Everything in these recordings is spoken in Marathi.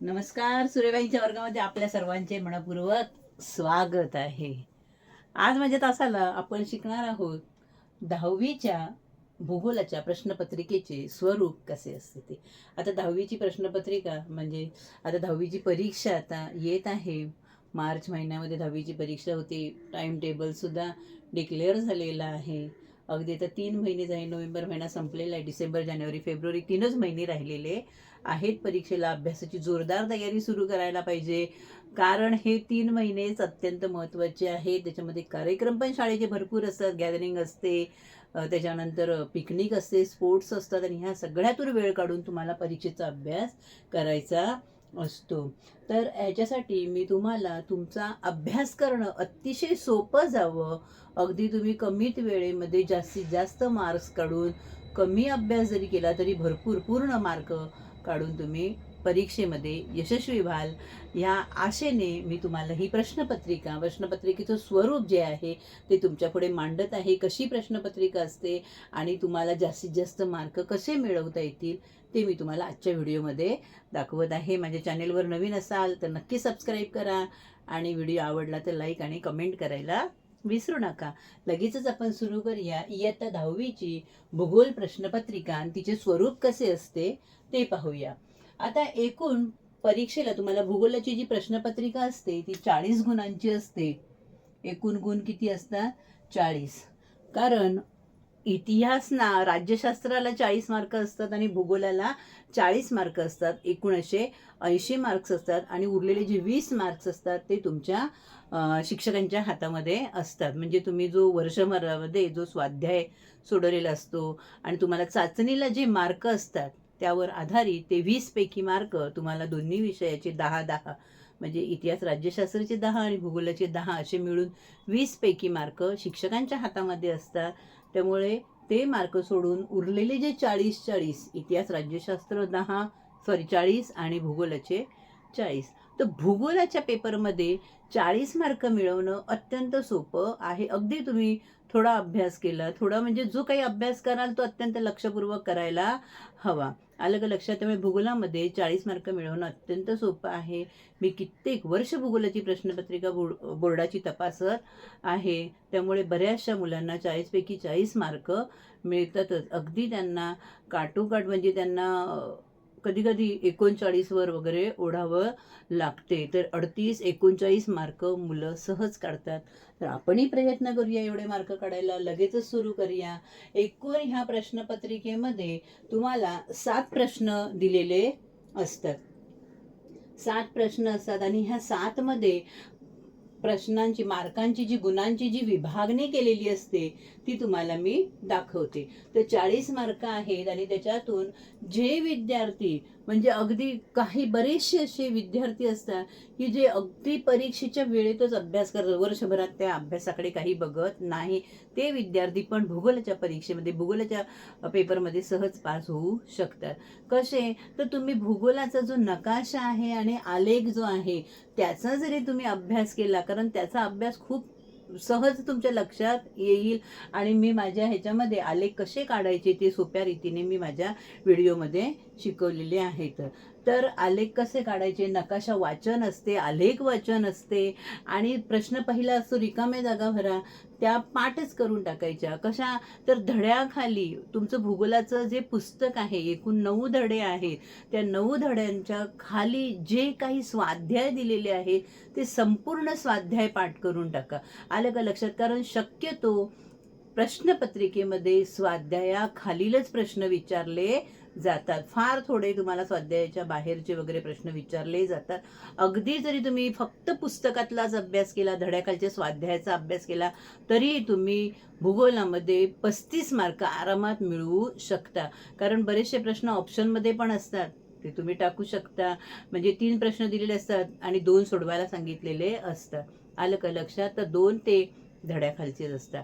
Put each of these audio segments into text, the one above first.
नमस्कार सूर्यबाईंच्या वर्गामध्ये आपल्या सर्वांचे मनपूर्वक स्वागत आहे. आज माझ्या तासाला आपण शिकणार आहोत दहावीच्या भूगोलाच्या प्रश्नपत्रिकेचे स्वरूप कसे असते ते. आता दहावीची प्रश्नपत्रिका म्हणजे आता दहावीची परीक्षा आता येत आहे. मार्च महिन्यामध्ये दहावीची परीक्षा होती. टाईम टेबलसुद्धा डिक्लेअर झालेला आहे. अगदी आता तीन महिने झाले. नोव्हेंबर महिना संपलेला आहे. डिसेंबर जानेवारी फेब्रुवारी तीनच महिने राहिलेले. आहेत परीक्षेला अभ्यासाची जोरदार तयारी सुरू करायला पाहिजे. कारण हे तीन महिनेच अत्यंत महत्त्वाचे आहेत. त्याच्यामध्ये कार्यक्रम पण शाळेचे भरपूर असतात. गॅदरिंग असते त्याच्यानंतर पिकनिक असते स्पोर्ट्स असतात आणि ह्या सगळ्यातून वेळ काढून तुम्हाला परीक्षेचा अभ्यास करायचा असतो. तर याच्यासाठी मी तुम्हाला तुमचा अभ्यास करणं अतिशय सोपं जावं. अगदी तुम्ही कमीत वेळेमध्ये जास्तीत जास्त मार्क्स काढून कमी अभ्यास जरी केला तरी भरपूर पूर्ण मार्क काढून तुम्ही परीक्षेमध्ये यशस्वी व्हाल. या आशेने मी तुम्हाला ही प्रश्नपत्रिका प्रश्नपत्रिकेचं स्वरूप जे आहे ते तुमच्यापुढे मांडत आहे. कशी प्रश्नपत्रिका असते आणि तुम्हाला जास्तीत जास्त मार्क कसे मिळवता येतील ते मी तुम्हाला आजच्या व्हिडिओमध्ये दाखवत आहे. माझ्या चॅनेलवर नवीन असाल तर नक्की सबस्क्राईब करा आणि व्हिडिओ आवडला तर लाईक आणि कमेंट करायला विसरू नका. लगेचच आपण सुरू करूया इयत्ता दहावीची भूगोल प्रश्नपत्रिका आणि तिचे स्वरूप कसे असते ते पाहूया. आता एकूण परीक्षेला तुम्हाला भूगोलाची जी प्रश्नपत्रिका असते ती चाळीस गुणांची असते. एकूण गुण किती असतात? चाळीस. कारण इतिहास ना राज्यशास्त्राला चाळीस मार्क असतात आणि भूगोलाला चाळीस मार्क असतात. एकूण असे ऐंशी मार्क्स असतात आणि उरलेले जे वीस मार्क्स असतात ते तुमच्या शिक्षकांच्या हातामध्ये असतात. म्हणजे तुम्ही जो वर्षभरामध्ये जो स्वाध्याय सोडवलेला असतो आणि तुम्हाला चाचणीला जे मार्क असतात त्यावर आधारित ते वीसपैकी मार्क तुम्हाला दोन्ही विषयाचे दहा दहा म्हणजे इतिहास राज्यशास्त्राचे दहा आणि भूगोलाचे दहा असे मिळून वीसपैकी मार्क शिक्षकांच्या हातामध्ये असतात. त्यामुळे ते मार्क सोडून उरलेले जे चाळीस चाळीस इतिहास राज्यशास्त्र दहा सॉरी चाळीस आणि भूगोलाचे चाळीस. तर भूगोलाच्या पेपरमध्ये चाळीस मार्क मिळवणं अत्यंत सोपं आहे. अगदी तुम्ही थोडा अभ्यास केला थोडा म्हणजे जो काही अभ्यास कराल तो अत्यंत लक्षपूर्वक करायला हवा. आलं का लक्षात त्यामुळे भूगोलामध्ये चाळीस मार्क मिळवणं अत्यंत सोपं आहे. मी कित्येक वर्ष भूगोलाची प्रश्नपत्रिका बोर्ड बोर्डाची तपासत आहे. त्यामुळे बऱ्याचशा मुलांना चाळीसपैकी चाळीस मार्क मिळतातच. अगदी त्यांना काटोकाट म्हणजे त्यांना कधी कधी एकोणचाळीसवर वगैरे ओढावं लागते. तर अडतीस एकोणचाळीस मार्क मुलं सहज काढतात. तर आपणही प्रयत्न करूया एवढे मार्क काढायला. लगेचच सुरू करूया. एकूण ह्या प्रश्नपत्रिकेमध्ये तुम्हाला सात प्रश्न दिलेले असतात. सात प्रश्न असतात आणि ह्या सातमध्ये प्रश्नांची मार्कांची जी गुणांची जी विभागणी केलेली असते ती तुम्हाला मी दाखवते. तर चाळीस मार्क आहेत आणि त्याच्यातून जे विद्यार्थी म्हणजे अगदी काही बरेचसे असे विद्यार्थी असतात की जे अगदी परीक्षेच्या वेळेतच अभ्यास करतात. वर्षभरात त्या अभ्यासाकडे काही बघत नाही. ते विद्यार्थी पण भूगोलाच्या परीक्षेमध्ये भूगोलाच्या पेपरमध्ये सहज पास होऊ शकतात. कसे? तर तुम्ही भूगोलाचा जो नकाशा आहे आणि आलेख जो आहे त्याचा जरी तुम्ही अभ्यास केला कारण त्याचा अभ्यास खूप सहज तुमच्या लक्षात येईल. आणि मी माझ्या ह्याच्यामध्ये आलेख कसे काढायचे ते सोप्या रीतीने मी माझ्या व्हिडिओमध्ये शिकवलेले आहेत तर आलेख कसे काढायचे? नकाशा वाचन असते आलेख वाचन असते. आणि प्रश्न पहिला असतो रिकाम्या जागा भरा. त्या पाठच करून टाकायच्या. कशा? तर धड्याखाली तुमचं भूगोलाचं जे पुस्तक आहे एकूण नऊ धडे आहेत. त्या नऊ धड्यांच्या खाली जे काही स्वाध्याय दिलेले आहेत ते संपूर्ण स्वाध्याय पाठ करून टाका. आलं का लक्षात? कारण शक्यतो प्रश्नपत्रिकेमध्ये स्वाध्यायाखालीलच प्रश्न विचारले जातात. फार थोडे तुम्हाला स्वाध्यायाच्या बाहेरचे वगैरे प्रश्न विचारले जातात. अगदी जरी तुम्ही फक्त पुस्तकातलाच अभ्यास केला धड्याखालच्या स्वाध्यायाचा अभ्यास केला तरी तुम्ही भूगोलामध्ये पस्तीस मार्क आरामात मिळवू शकता. कारण बरेचसे प्रश्न ऑप्शनमध्ये पण असतात. ते तुम्ही टाकू शकता. म्हणजे तीन प्रश्न दिलेले असतात आणि दोन सोडवायला सांगितलेले असतात. आलं का लक्षात? तर दोन ते धड्याखालचेच असतात.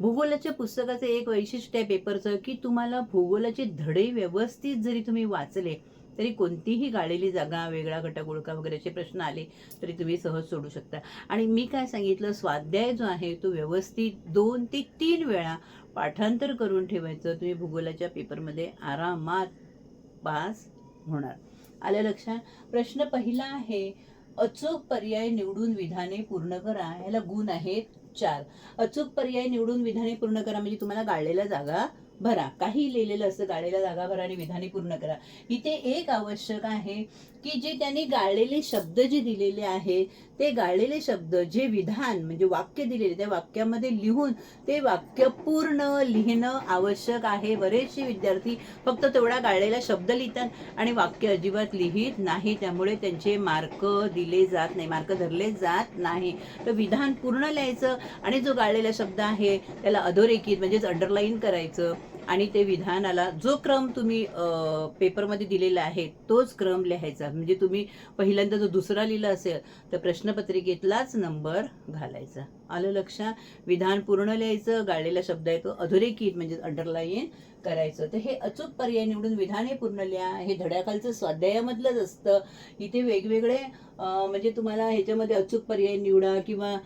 भूगोलाच्या पुस्तकाचं एक वैशिष्ट्य आहे पेपरचं की तुम्हाला भूगोलाचे धडे व्यवस्थित जरी तुम्ही वाचले तरी कोणतीही गाळलेली जागा वेगळा घटक ओळखा वगैरे असे प्रश्न आले तरी तुम्ही सहज सोडू शकता. आणि मी काय सांगितलं स्वाध्याय जो आहे तो व्यवस्थित दोन ते तीन वेळा पाठांतर करून ठेवायचं तुम्ही भूगोलाच्या पेपरमध्ये आरामात पास होणार. आलं लक्षात? प्रश्न पहिला आहे अचूक पर्याय निवडून विधाने पूर्ण करा ह्याला गुण आहेत. चार. अचूक पर्याय निवडून विधाने पूर्ण करा म्हणजे तुम्हाला गाळलेल्या जागा भरा. काही लिहिलेलं असतं गाळलेल्या जागा भरा आणि विधाने पूर्ण करा. इथे एक आवश्यक आहे की जे त्यांनी गाळलेले शब्द जे दिलेले आहेत ते गाळलेले शब्द जे विधान म्हणजे वाक्य दिलेले त्या वाक्यामध्ये लिहून ते वाक्य पूर्ण लिहिणं आवश्यक आहे. बरेचसे विद्यार्थी फक्त तेवढा गाळलेला शब्द लिहितात आणि वाक्य अजिबात लिहित नाही. त्यामुळे त्यांचे मार्क दिले जात नाही मार्क धरले जात नाही. तर विधान पूर्ण लिहायचं आणि जो गाळलेला शब्द आहे त्याला अधोरेखित म्हणजेच अंडरलाईन करायचं. आणि ते विधानाला जो क्रम तुम्ही पेपरमध्ये दिलेला आहे तोच क्रम लिहायचा. म्हणजे तुम्ही पहिल्यांदा जो दुसरा लिहिला असेल तर प्रश्नपत्रिकेतलाच नंबर घालायचा. आलं लक्षात विधान पूर्ण लिहायचं गाळलेला शब्द आहे तो अधोरेखित म्हणजे अंडरलाईन करायचं. तर हे अचूक पर्याय निवडून विधाने पूर्ण लिहा. हे धड्याखालचं स्वाध्यायामधलंच असतं. इथे वेगवेगळे म्हणजे तुम्हाला ह्याच्यामध्ये अचूक पर्याय निवडा किंवा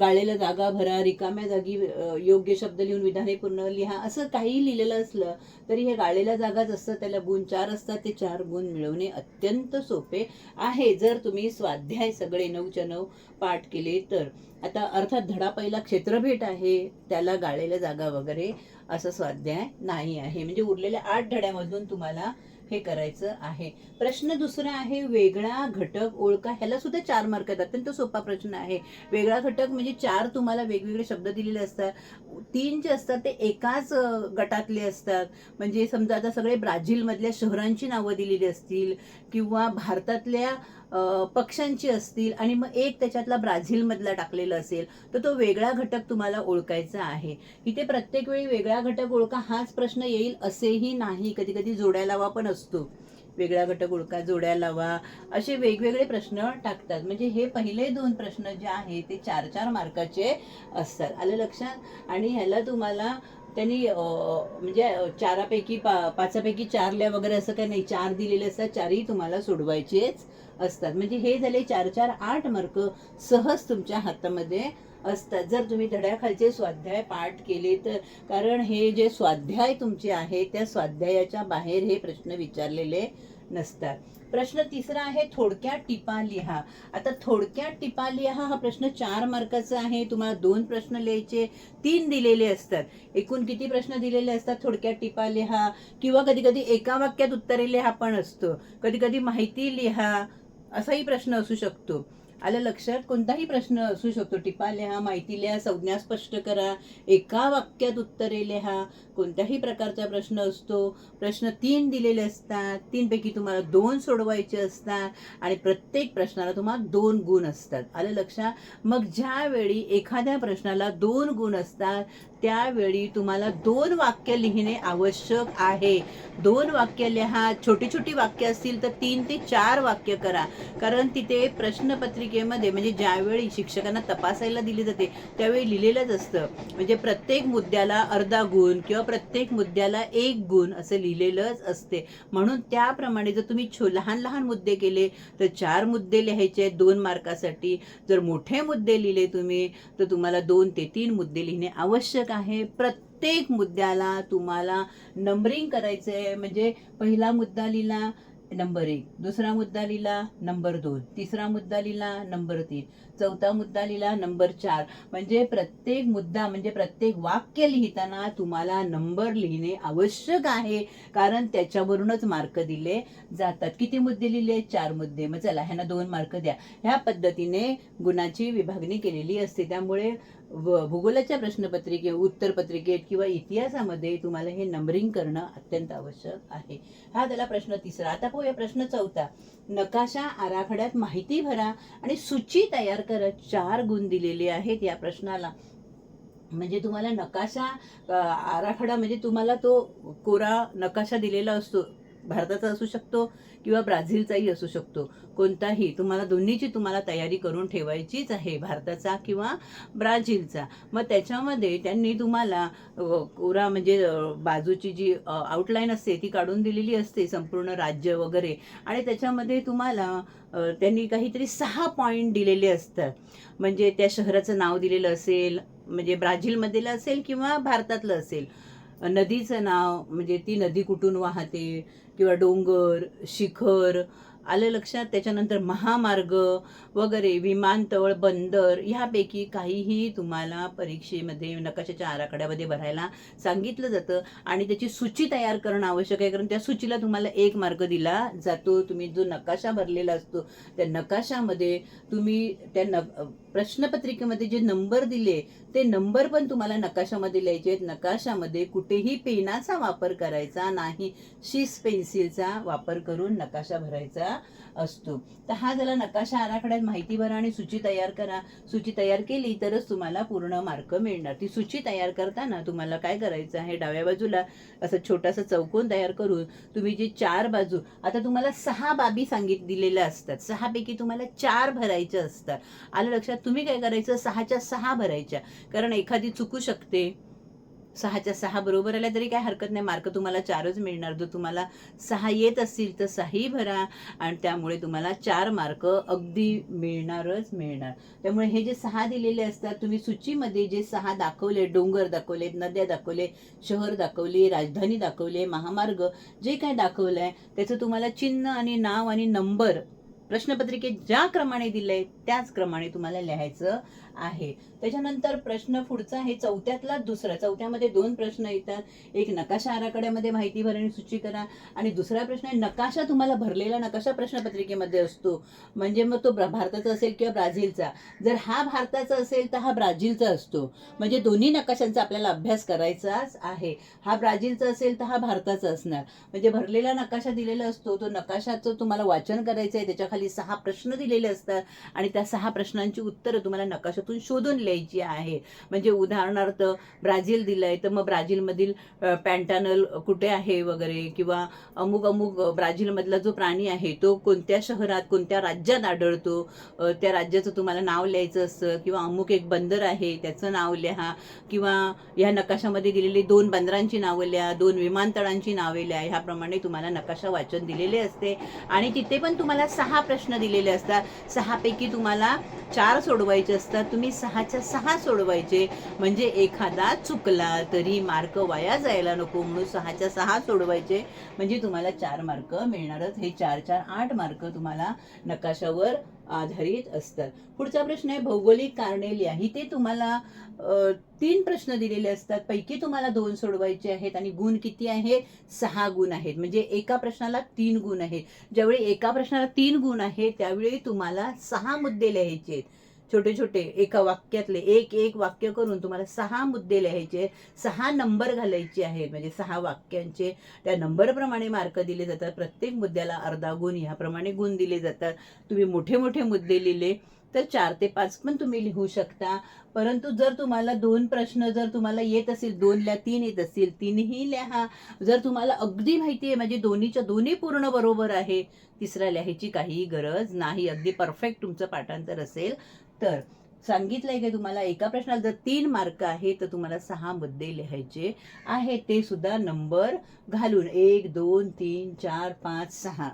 गाळलेल्या जागा भरा रिकाम्या जागी योग्य शब्द लिहून विधाने पूर्ण लिहा असं काही लिहिलेलं असलं तरी हे गाळलेल्या जागाच असतं त्याला गुण चार असतात ते चार गुण मिळवणे अत्यंत सोपे आहे. जर तुम्ही स्वाध्याय सगळे नऊच्या नऊ पाठ केले तर. आता अर्थात धडा पहिला क्षेत्रभेट आहे त्याला गाळलेल्या जागा वगैरे असं स्वाध्याय नाही आहे. म्हणजे उरलेल्या आठ धड्यामधून तुम्हाला हे करायचं आहे. प्रश्न दुसरा आहे वेगळा घटक ओळखा. ह्याला सुद्धा चार मार्क आहेत. अत्यंत सोपा प्रश्न आहे. वेगळा घटक म्हणजे चार तुम्हाला वेगवेगळे शब्द दिलेले असतात. तीन जे असतात ते एकाच गटातले असतात. म्हणजे समजा आता सगळे ब्राझीलमधल्या शहरांची नावं दिलेली असतील किंवा भारतातल्या पक्ष्यांची असतील आणि मग एक त्याच्यातला ब्राझीलमधला टाकलेला असेल तर तो वेगळा घटक तुम्हाला ओळखायचा आहे. इथे प्रत्येक वेळी वेगळा घटक ओळखा हाच प्रश्न येईल असेही नाही. कधी कधी जोड्या लावा पण असतो. वेगळा घटक ओळखा जोड्या लावा असे वेगवेगळे प्रश्न टाकतात. म्हणजे हे पहिले दोन प्रश्न जे आहेत ते चार चार मार्काचे असतात. आलं लक्षात? आणि ह्याला तुम्हाला त्यांनी म्हणजे चारापैकी पा पाचापैकी चार वगैरे असं काही नाही. चार दिलेले असतात चारही तुम्हाला सोडवायचेच असतात. म्हणजे हे झाले चार चार आठ मार्क सहज तुमच्या हातामध्ये असतात. जर तुम्ही धड्याखालचे स्वाध्याय पाठ केले तर कारण हे जे स्वाध्याय तुमचे आहे त्या स्वाध्यायाच्या बाहेर हे प्रश्न विचारलेले नसतात. प्रश्न तिसरा आहे थोडक्यात टिपा लिहा. आता थोडक्यात टिपा लिहा हा प्रश्न चार मार्काचा आहे. तुम्हाला दोन प्रश्न लिहायचे तीन दिलेले असतात. एकूण किती प्रश्न दिलेले असतात? थोडक्यात टिपा लिहा. किंवा कधी कधी एका वाक्यात उत्तरे लिहा पण असतो. कधी कधी माहिती लिहा. असाही प्रश्न असू शकतो. आलं लक्षात? कोणताही प्रश्न असू शकतो. टिपा लिहा माहिती लिहा संज्ञा स्पष्ट करा एका वाक्यात उत्तरे लिहा. कोणत्याही प्रकारचा प्रश्न असतो. प्रश्न तीन दिलेले असतात. तीनपैकी तुम्हाला दोन सोडवायचे असतात आणि प्रत्येक प्रश्नाला तुम्हाला दोन गुण असतात. आलं लक्षात? मग ज्यावेळी एखाद्या प्रश्नाला दोन गुण असतात त्यावेळी तुम्हाला दोन वाक्य लिहिणे आवश्यक आहे. दोन वाक्य लिहा. छोटी छोटी वाक्य असतील तर तीन ते चार वाक्य करा. कारण तिथे प्रश्नपत्रिकेमध्ये म्हणजे ज्यावेळी शिक्षकांना तपासायला दिली जाते त्यावेळी लिहिलेलंच असतं. म्हणजे प्रत्येक मुद्द्याला अर्धा गुण किंवा प्रत्येक मुद्द्याला एक गुण असं लिहिलेलंच असते. म्हणून त्याप्रमाणे जर तुम्ही छो लहान लहान मुद्दे केले तर चार मुद्दे लिहायचे आहेत दोन मार्कासाठी. जर मोठे मुद्दे लिहिले तुम्ही तर तुम्हाला दोन ते तीन मुद्दे लिहिणे आवश्यक आहे. प्रत्येक मुद्द्याला तुम्हाला नंबरिंग करायचं आहे म्हणजे पहिला मुद्दा लिहिला नंबर एक. दुसरा मुद्दा लिहिला नंबर दोन. तिसरा मुद्दा लिहिला नंबर तीन. चौथा मुद्दा लिहिला नंबर चार. म्हणजे प्रत्येक मुद्दा म्हणजे प्रत्येक वाक्य लिहिताना तुम्हाला नंबर लिहिणे आवश्यक आहे. कारण त्याच्यावरूनच मार्क दिले जातात. किती मुद्दे लिहिले? चार मुद्दे. मग चला ह्यांना दोन मार्क द्या. ह्या पद्धतीने गुणाची विभागणी केलेली असते. त्यामुळे व- भूगोलाच्या प्रश्नपत्रिके उत्तरपत्रिकेत किंवा इतिहासामध्ये तुम्हाला हे नंबरिंग करणं अत्यंत आवश्यक आहे. हा त्याला प्रश्न तिसरा. आता पाहूया प्रश्न चौथा. नकाशा आराखड्यात माहिती भरा आणि सूची तयार करा. चार गुण दिलेले आहेत या प्रश्नाला. म्हणजे तुम्हाला नकाशा आराखडा म्हणजे तुम्हाला तो कोरा नकाशा दिलेला असतो. भारताचा असू शकतो किंवा ब्राझीलचाही असू शकतो. कोणताही तुम्हाला दोन्हीची तुम्हाला तयारी करून ठेवायचीच आहे भारताचा किंवा ब्राझीलचा. मग त्याच्यामध्ये त्यांनी तुम्हाला पुरा कोरा म्हणजे बाजूची जी आउटलाईन असते ती काढून दिलेली असते संपूर्ण राज्य वगैरे. आणि त्याच्यामध्ये तुम्हाला त्यांनी काहीतरी सहा पॉईंट दिलेले असतात. म्हणजे त्या शहराचं नाव दिलेलं असेल म्हणजे ब्राझीलमधील असेल किंवा भारतातलं असेल. नदीचं नाव म्हणजे ती नदी कुठून वाहते किंवा डोंगर शिखर आलं लक्षात? त्याच्यानंतर महामार्ग वगैरे विमानतळ बंदर ह्यापैकी काहीही तुम्हाला परीक्षेमध्ये नकाशाच्या आराखड्यामध्ये भरायला सांगितलं जातं. आणि त्याची सूची तयार करणं आवश्यक आहे कारण त्या सूचीला तुम्हाला एक मार्ग दिला जातो. तुम्ही जो नकाशा भरलेला असतो त्या नकाशामध्ये तुम्ही त्या न प्रश्नपत्रिकेमध्ये जे नंबर दिले ते नंबर पण तुम्हाला नकाशामध्ये लिहायचे आहेत. नकाशामध्ये कुठेही पेनाचा वापर करायचा नाही. शीस पेन्सिलचा वापर करून नकाशा भरायचा असतो. तर हा झाला नकाशा आराखड्यात माहिती भरा आणि सूची तयार करा. सूची तयार केली तरच तुम्हाला पूर्ण मार्क मिळणार. ती सूची तयार करताना तुम्हाला काय करायचं आहे? डाव्या बाजूला असं छोटासा चौकोन तयार करून तुम्ही जे चार बाजू आता तुम्हाला सहा बाबी सांगित दिलेल्या असतात. सहापैकी तुम्हाला चार भरायच्या असतात. आलं लक्षात? तुम्ही काय करायचं? सहाच्या सहा भरायच्या. कारण एखादी चुकू शकते. सहाच्या सहा बरोबर आल्या तरी काय हरकत नाही. मार्क तुम्हाला चारच मिळणार. जर तुम्हाला सहा येत असतील तर सहाही भरा. आणि त्यामुळे तुम्हाला चार मार्क अगदी मिळणारच मिळणार. त्यामुळे हे जे सहा दिलेले असतात तुम्ही सूचीमध्ये जे सहा दाखवले डोंगर दाखवले नद्या दाखवले शहर दाखवले राजधानी दाखवले महामार्ग जे काय दाखवलं आहे त्याचं तुम्हाला चिन्ह आणि नाव आणि नंबर प्रश्नपत्रिकेत ज्या क्रमाने दिलंय त्याच क्रमाने तुम्हाला लिहायचं आहे. त्याच्यानंतर प्रश्न पुढचा आहे चौथ्यातला दुसरा. चौथ्यामध्ये दोन प्रश्न येतात. एक नकाशा आराखड्यामध्ये माहिती भरणी सूची करा. आणि दुसरा प्रश्न आहे नकाशा तुम्हाला भरलेला नकाशा प्रश्नपत्रिकेमध्ये असतो. म्हणजे मग तो भारताचा असेल किंवा ब्राझीलचा. जर हा भारताचा असेल तर हा ब्राझीलचा असतो. म्हणजे दोन्ही नकाशांचा आपल्याला अभ्यास करायचाच आहे. हा ब्राझीलचा असेल तर हा भारताचा असणार. म्हणजे भरलेला नकाशा दिलेला असतो. तो नकाशाचं तुम्हाला वाचन करायचं आहे त्याच्याखाली सहा प्रश्न दिलेले असतात. आणि त्या सहा प्रश्नांची उत्तरं तुम्हाला नकाशातून शोधून घ्यायची आहे. म्हणजे उदाहरणार्थ ब्राझील दिलंय तर मग ब्राझीलमधील पॅन्टॅनल पॅन्टानल कुठे आहे वगैरे किंवा अमुक अमुक ब्राझीलमधला जो प्राणी आहे तो कोणत्या शहरात कोणत्या राज्यात आढळतो? त्या राज्याचं तुम्हाला नाव लिहायचं असतं किंवा अमुक एक बंदर आहे त्याचं नाव लिहा किंवा ह्या नकाशामध्ये दिलेली दोन बंदरांची नावं लिहा दोन विमानतळांची नावे लिहा ह्याप्रमाणे तुम्हाला नकाशा वाचन दिलेले असते. आणि तिथे पण तुम्हाला सहा प्रश्न दिलेले असतात. सहापैकी तुम्हाला चार सोडवायचे असतात. तुम्ही सहाच्या सहा सोडवायचे. म्हणजे एखादा चुकला तरी मार्क वाया जायला नको. म्हणून सहाच्या सहा सोडवायचे. म्हणजे तुम्हाला चार मार्क मिळणारच. हे चार चार आठ मार्क तुम्हाला नकाशावर आधारित असतात. पुढचा प्रश्न आहे भौगोलिक कारणे लिहा ते तुम्हाला तीन प्रश्न दिलेले असतात. पैकी तुम्हाला दोन सोडवायचे आहेत आणि गुण किती आहे? सहा गुण आहेत. म्हणजे एका प्रश्नाला तीन गुण आहेत. ज्यावेळी एका प्रश्नाला तीन गुण आहेत त्यावेळी तुम्हाला सहा मुद्दे लिहायचे आहेत. छोटे छोटे एका वाक्यातले एक एक वाक्य करून तुम्हाला सहा मुद्दे लिहायचे सहा नंबर घालायचे आहेत. म्हणजे सहा वाक्यांचे. त्या नंबरप्रमाणे मार्क दिले जातात. प्रत्येक मुद्द्याला अर्धा गुण ह्याप्रमाणे गुण दिले जातात. तुम्ही मोठे मोठे मुद्दे लिहिले तर चार ते पाच पण तुम्ही लिहू शकता. परंतु जर तुम्हाला दोन प्रश्न जर तुम्हाला येत असेल दोन ल्या तीन येत असतील तीनही लिहा. जर तुम्हाला अगदी माहिती आहे म्हणजे दोन्हीच्या दोन्ही पूर्ण बरोबर आहे तिसरा लिहायची काही गरज नाही. अगदी परफेक्ट तुमचं पाठांतर असेल. तर सांगितलंय की तुम्हाला? एका प्रश्नाला जर तीन मार्क आहे तर तुम्हाला सहा मुद्दे लिहायचे आहे ते सुद्धा नंबर घालून. एक दोन तीन चार पाच सहा.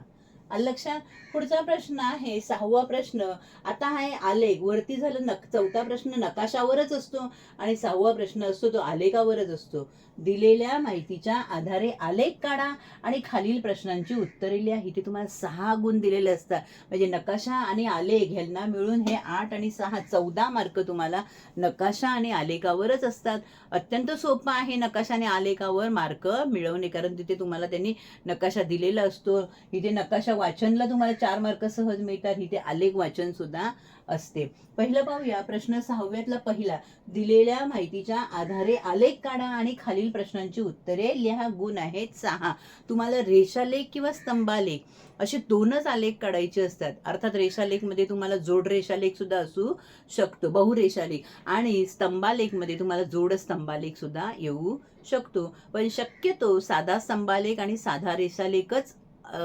लक्षात पुढचा प्रश्न आहे सहावा प्रश्न. आता आहे आलेख वरती झालं नक चौथा प्रश्न नकाशावरच असतो आणि सहावा प्रश्न असतो तो आलेखावरच असतो. दिलेल्या माहितीच्या आधारे आलेख काढा आणि खालील प्रश्नांची उत्तरे लिहा. इथे तुम्हाला सहा गुण दिलेले असतात. म्हणजे नकाशा आणि आलेख ह्यांना मिळून हे आठ आणि सहा चौदा मार्क तुम्हाला नकाशा आणि आलेखावरच असतात. अत्यंत सोपं आहे नकाशा आणि आलेखावर मार्क मिळवणे कारण तिथे तुम्हाला त्यांनी नकाशा दिलेला असतो. इथे नकाशा वाचनला तुम्हाला चार मार्क सहज मिळतात. इथे आलेख वाचन सुद्धा असते. पहिलं पाहूया प्रश्न सहाव्यातला पहिला. दिलेल्या माहितीच्या आधारे आलेख काढा आणि खालील प्रश्नांची उत्तरे लिहा. गुण आहेत सहा. तुम्हाला रेषालेख किंवा स्तंभालेख असे दोनच आलेख काढायचे असतात. अर्थात रेषालेखमध्ये तुम्हाला जोड रेषालेख सुद्धा असू शकतो बहुरेषालेख आणि स्तंभालेखमध्ये तुम्हाला जोड स्तंभालेख सुद्धा येऊ शकतो. पण शक्यतो साधा स्तंभालेख आणि साधा रेषालेखच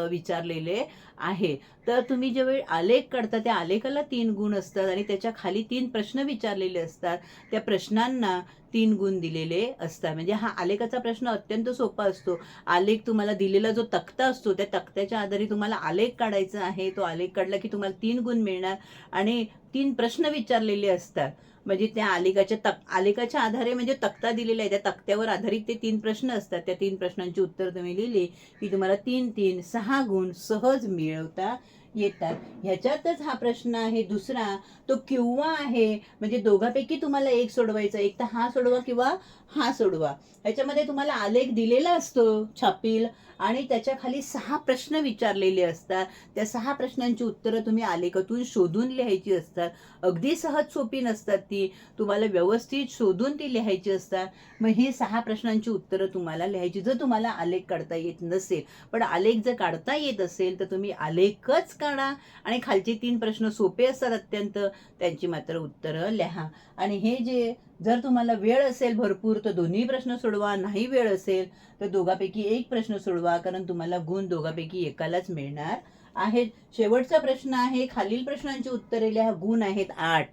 विचारलेले आहे. तर तुम्ही ज्यावेळी आलेख काढता त्या आलेखाला तीन गुण असतात आणि त्याच्याखाली तीन प्रश्न विचारलेले असतात. त्या प्रश्नांना तीन गुण दिलेले असतात. म्हणजे हा आलेखाचा प्रश्न अत्यंत सोपा असतो. आलेख तुम्हाला दिलेला जो तक्ता असतो त्या तक्त्याच्या आधारे तुम्हाला आलेख काढायचा आहे. तो आलेख काढला की तुम्हाला तीन गुण मिळणार आणि तीन प्रश्न विचारलेले असतात. म्हणजे त्या आलेखाच्या तक आलेखाच्या आधारे म्हणजे तक्ता दिलेला आहे त्या तक्त्यावर आधारित ते तीन प्रश्न असतात. त्या तीन प्रश्नांची उत्तर तुम्ही लिहिली की तुम्हाला तीन तीन सहा गुण सहज मिळवता येतात. ह्याच्यातच हा प्रश्न आहे. दुसरा तो किंवा आहे? म्हणजे दोघापैकी तुम्हाला एक सोडवायचा एक तर हा सोडवा किंवा हा सोडवा. ह्याच्यामध्ये तुम्हाला आलेख दिलेला असतो छापील आणि त्याच्याखाली सहा प्रश्न विचारलेले असतात. त्या सहा प्रश्नांची उत्तरं तुम्ही आलेखातून शोधून लिहायची असतात. अगदी सहज सोपी नसतात ती. तुम्हाला व्यवस्थित शोधून ती लिहायची असतात. मग ही सहा प्रश्नांची उत्तरं तुम्हाला लिहायची. जर तुम्हाला आलेख काढता येत नसेल पण आलेख जर काढता येत असेल तर तुम्ही आलेखच काढा आणि खालचे तीन प्रश्न सोपे असतात अत्यंत. त्यांची मात्र उत्तरं लिहा. आणि हे जे जर तुम्हाला वेळ असेल भरपूर तर दोन्ही प्रश्न सोडवा. नाही वेळ असेल तर दोघापैकी एक प्रश्न सोडवा कारण तुम्हाला गुण दोघापैकी एकालाच मिळणार आहेत. शेवटचा प्रश्न आहे खालील प्रश्नांची उत्तरे लिहा. गुण आहेत आठ.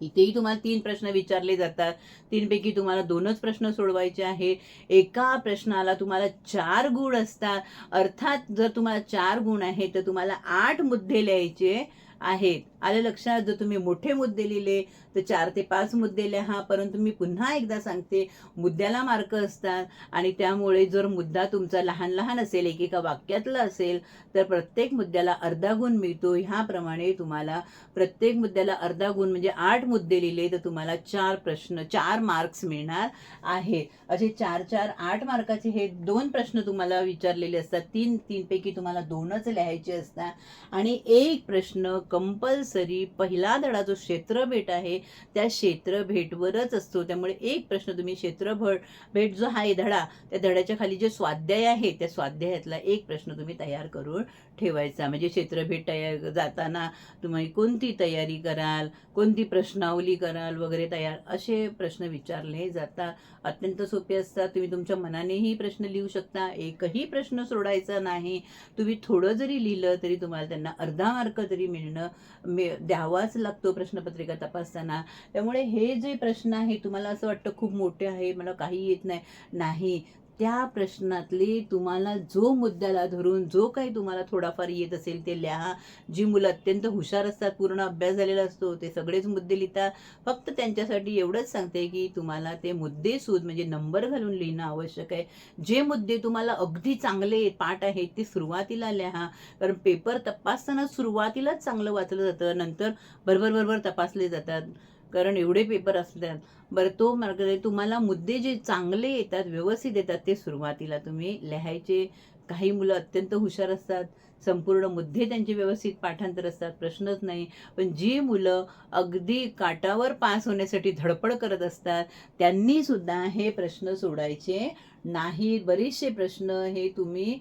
इथेही तुम्हाला तीन प्रश्न विचारले जातात. तीनपैकी तुम्हाला दोनच प्रश्न सोडवायचे आहे. एका प्रश्नाला तुम्हाला चार गुण असतात. अर्थात जर तुम्हाला चार गुण आहेत तर तुम्हाला आठ मुद्दे लिहायचे आहेत. आलं लक्षात? जर तुम्ही मोठे मुद्दे लिहिले तर चार ते पाच मुद्दे लिहा परंतु मी पुन्हा एकदा सांगते मुद्द्याला मार्क असतात आणि त्यामुळे जर मुद्दा तुमचा लहान लहान असेल एकेका वाक्यातला असेल तर प्रत्येक मुद्द्याला अर्धा गुण मिळतो. ह्याप्रमाणे तुम्हाला प्रत्येक मुद्द्याला अर्धा गुण म्हणजे आठ मुद्दे लिहिले तर तुम्हाला चार प्रश्न चार मार्क्स मिळणार आहे. असे चार चार आठ मार्काचे हे दोन प्रश्न तुम्हाला विचारलेले असतात. तीन तीनपैकी तुम्हाला दोनच लिहायचे असतात. आणि एक प्रश्न कंपल्सरी पहिला धडा जो क्षेत्रभेट आहे. त्या क्षेत्र भेटवरच असतो. त्यामुळे एक प्रश्न तुम्ही क्षेत्रभट भेट जो आहे धडा त्या धड्याच्या खाली जे स्वाध्याय आहे त्या स्वाध्यायातला एक प्रश्न तुम्ही तयार करून ठेवायचा. म्हणजे क्षेत्रभेट तयार जाताना तुम्ही कोणती तयारी कराल कोणती प्रश्नावली कराल वगैरे तयार असे प्रश्न विचारले जातात अत्यंत सोपे असतात. तुम्ही तुमच्या मनानेही प्रश्न लिहू शकता. एकही प्रश्न सोडायचा नाही. तुम्ही थोडं जरी लिहिलं तरी तुम्हाला त्यांना अर्धा मार्क तरी मिळणं मे द्यावाच लागतो प्रश्नपत्रिका तपासताना. त्यामुळे हे जे प्रश्न आहे तुम्हाला असं वाटतं खूप मोठे आहे मला काही येत नाही. नाही त्या प्रश्नातले तुम्हाला जो मुद्द्याला धरून जो काही तुम्हाला थोडाफार येत असेल ते लिहा. जी मुलं अत्यंत हुशार असतात पूर्ण अभ्यास झालेला असतो ते सगळेच मुद्दे लिहितात. फक्त त्यांच्यासाठी एवढंच सांगते की तुम्हाला ते मुद्दे सूद म्हणजे नंबर घालून लिहिणं आवश्यक आहे. जे मुद्दे तुम्हाला अगदी चांगले पाठ आहेत ते सुरुवातीला लिहा. कारण पेपर तपासताना सुरुवातीलाच चांगलं वाचलं जातं नंतर बरोबर बरोबर तपासले जातात. कारण एवढे पेपर असतात. बरं तो मार्ग तुम्हाला मुद्दे जे चांगले येतात व्यवस्थित येतात ते सुरुवातीला तुम्ही लिहायचे. काही मुलं अत्यंत हुशार असतात संपूर्ण मुद्दे त्यांचे व्यवस्थित पाठांतर असतात प्रश्नच नाही. पण जी मुलं अगदी काटावर पास होण्यासाठी धडपड करत असतात त्यांनीसुद्धा हे प्रश्न सोडायचे नाही बरेचसे प्रश्न हे तुम्ही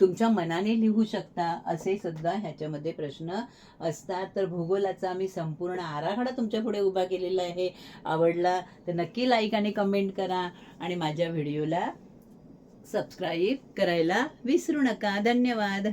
तुमच्या मनाने लिहू शकता असे सुद्धा ह्याच्यामध्ये प्रश्न असतात. तर भूगोलाचा मी संपूर्ण आराखडा तुमच्यापुढे उभा केलेला आहे. आवडला तर नक्की लाईक आणि कमेंट करा आणि माझ्या व्हिडिओला सबस्क्राईब करायला विसरू नका. धन्यवाद.